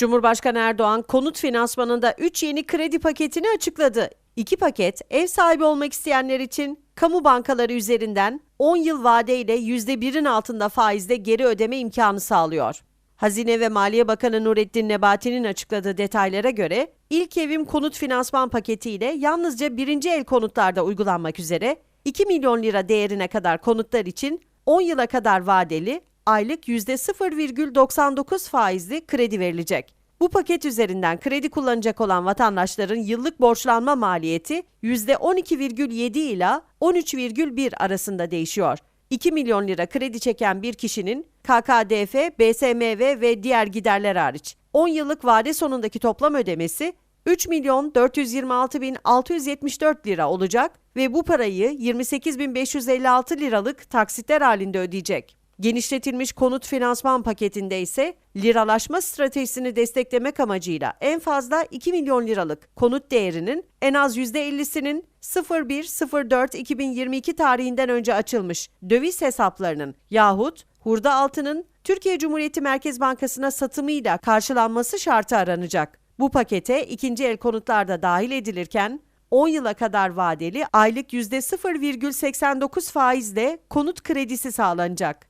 Cumhurbaşkanı Erdoğan konut finansmanında 3 yeni kredi paketini açıkladı. İki paket ev sahibi olmak isteyenler için kamu bankaları üzerinden 10 yıl vadeyle %1'in altında faizde geri ödeme imkanı sağlıyor. Hazine ve Maliye Bakanı Nurettin Nebati'nin açıkladığı detaylara göre ilk evim konut finansman paketiyle yalnızca birinci el konutlarda uygulanmak üzere 2 milyon lira değerine kadar konutlar için 10 yıla kadar vadeli aylık %0,99 faizli kredi verilecek. Bu paket üzerinden kredi kullanacak olan vatandaşların yıllık borçlanma maliyeti %12,7 ila 13,1 arasında değişiyor. 2 milyon lira kredi çeken bir kişinin KKDF, BSMV ve diğer giderler hariç 10 yıllık vade sonundaki toplam ödemesi 3 milyon 426 bin 674 lira olacak ve bu parayı 28 bin 556 liralık taksitler halinde ödeyecek. Genişletilmiş konut finansman paketinde ise liralaşma stratejisini desteklemek amacıyla en fazla 2 milyon liralık konut değerinin en az %50'sinin 01.04.2022 tarihinden önce açılmış döviz hesaplarının yahut hurda altının Türkiye Cumhuriyeti Merkez Bankası'na satımıyla karşılanması şartı aranacak. Bu pakete ikinci el konutlar da dahil edilirken 10 yıla kadar vadeli aylık %0,89 faizle konut kredisi sağlanacak.